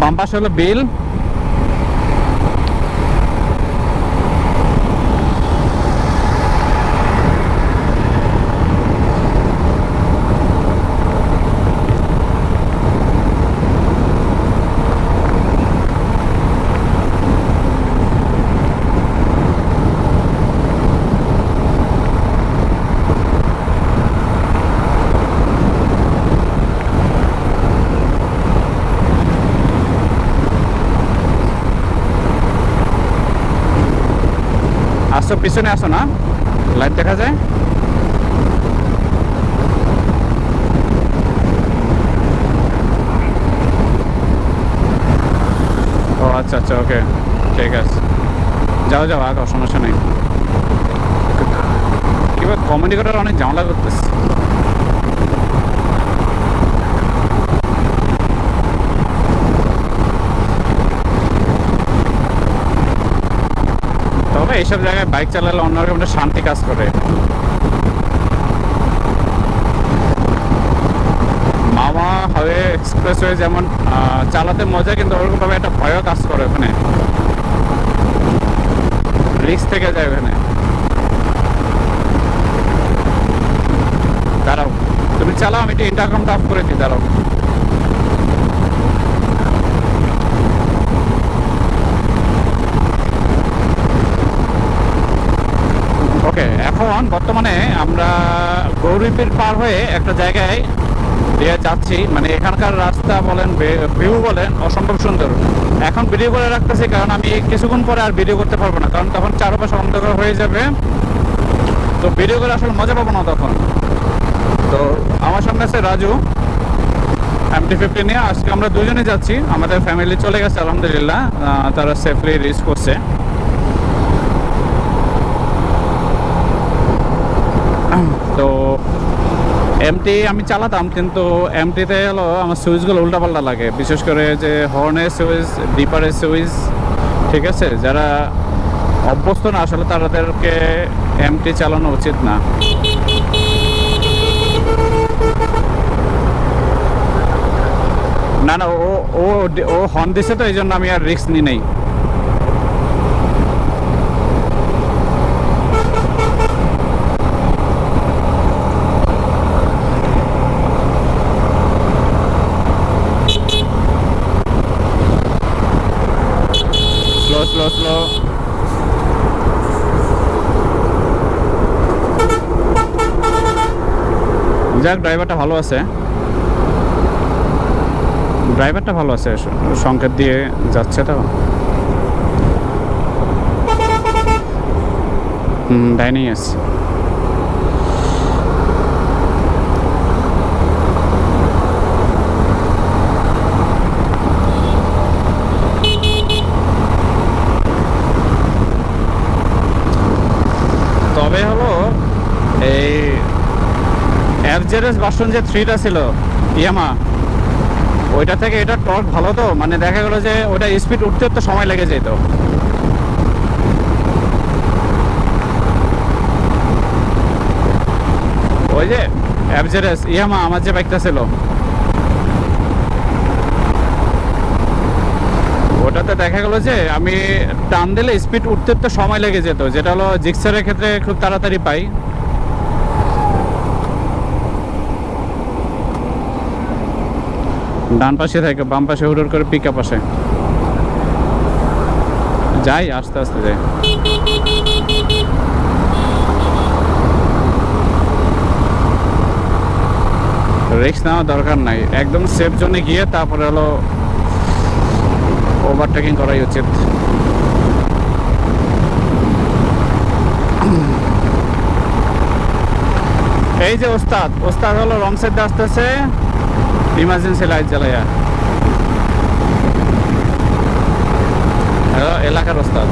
বাম পাশে হলো বিল আসো, পিছনে আসো না। লাইট দেখা যায়? ও আচ্ছা আচ্ছা ওকে। ঠিক আছে। যাও যাও আগে সমস্যা নেই। এবার কমেডি করার অনেক ঝামেলা করতেছে। তবে এইসব জায়গায় বাইক চালালে অন্যরকম একটা শান্তি কাজ করে। মামা হাইওয়ে এক্সপ্রেসওয়ে যেমন চালাতে মজা, কিন্তু ওরকমভাবে একটা ভয়ও কাজ করে ওখানে। রিক্স থেকে যায় ওখানে। দাঁড়াও। তুমি চালাও, আমি একটু ইন্টারকমটা অফ করে দিই, দাঁড়াও ওকে এখন বর্তমানে আমরা গৌরীপীর পার হয়ে একটা জায়গায় দিয়ে যাচ্ছি। মানে এখানকার রাস্তা বলেন ভিউ বলেন অসম্ভব সুন্দর। এখন ভিডিও করে রাখতেছি কারণ আমি কিছুক্ষণ পরে আর ভিডিও করতে পারব না, কারণ তখন চারপাশে অন্ধকার হয়ে যাবে। তো ভিডিও করে আসলে মজা পাবো না তখন। তো আমার সামনে আছে রাজু এমটি ফিফটি নিয়ে। আজকে আমরা দুজনে যাচ্ছি, আমাদের ফ্যামিলি চলে গেছে, আলহামদুলিল্লাহ। তারা সেফলি রিচ করছে। তো এমটি আমি চালাতাম, কিন্তু এমটিতে হলো আমার সুইচগুলো উল্টাপাল্টা লাগে। বিশেষ করে যে হর্নের সুইচ ডিপারের সুইচ, ঠিক আছে? যারা অভ্যস্ত না, আসলে তাদেরকে এমটি চালানো উচিত না। না না, ও ও হর্ন দিছে তো, এই জন্য আমি আর রিস্ক নিই নেই। যাক ড্রাইভারটা ভালো আছে। ড্রাইভারটা ভালো আছে সংকেত দিয়ে যাচ্ছে তো। হুম ডাইনিং আছে তবে হলো এই অ্যাভজেরেস বাসন যে থ্রিটা ছিল, ইয়ামা, ওইটা থেকে এটা টর্ক ভালো তো? মানে দেখা গেলো যে ওটা স্পিড উঠতে তো সময় লেগে যেত। ওই যে অ্যাভজেরেস ইয়ামা, আমার যে বাইকটা ছিল। ওটাতে দেখা গেলো যে আমি টান দিলে স্পিড উঠতে তো সময় লেগে যেত, যেটা হলো জিক্সারের ক্ষেত্রে খুব তাড়াতাড়ি পাই। ডান পাশে থাকে বাম পাশে হুড় করে পিক আপ আসে। যাই, আস্তে আস্তে যাই। রিস্ক নেওয়া দরকার নাই। একদম সেফ জোনে গিয়ে তারপরে হলো ওভারটেকিং করাই উচিত। এই যে ওস্তাদ ওস্তাদ হলো রং সাইড আসতেছে। ইমার্জেন্সি লাইট জ্বালাইয়া এলাকার ওস্তাদ